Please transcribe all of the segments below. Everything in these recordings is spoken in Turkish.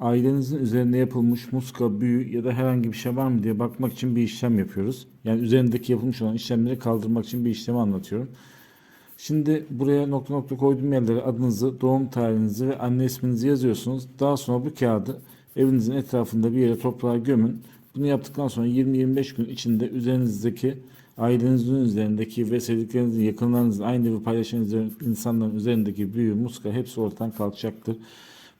ailenizin üzerinde yapılmış muska, büyü ya da herhangi bir şey var mı diye bakmak için bir işlem yapıyoruz. Yani üzerindeki yapılmış olan işlemleri kaldırmak için bir işlemi anlatıyorum. Şimdi buraya nokta nokta koyduğum yerlere adınızı, doğum tarihinizi ve anne isminizi yazıyorsunuz. Daha sonra bu kağıdı evinizin etrafında bir yere toprağa gömün. Bunu yaptıktan sonra 20-25 gün içinde üzerinizdeki ailenizin üzerindeki ve sevdiklerinizin, yakınlarınızın, aynı evi paylaşan insanların üzerindeki büyü, muska hepsi ortadan kalkacaktır.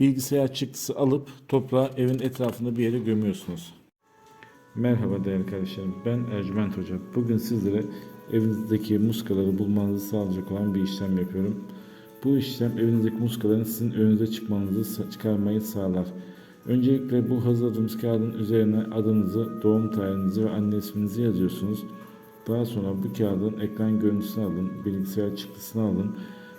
bilgisayar çıktısı alıp toprağı evin etrafında bir yere gömüyorsunuz. Merhaba değerli kardeşlerim. Ben Ercüment Hoca. Bugün sizlere evinizdeki muskaları bulmanızı sağlayacak olan bir işlem yapıyorum. Bu işlem evinizdeki muskaların sizin önünüze çıkmanızı çıkarmayı sağlar. Öncelikle bu hazırladığımız kağıdın üzerine adınızı, doğum tarihinizi ve anne isminizi yazıyorsunuz. Daha sonra bu kağıdın ekran görüntüsünü alın, bilgisayar çıktısını alın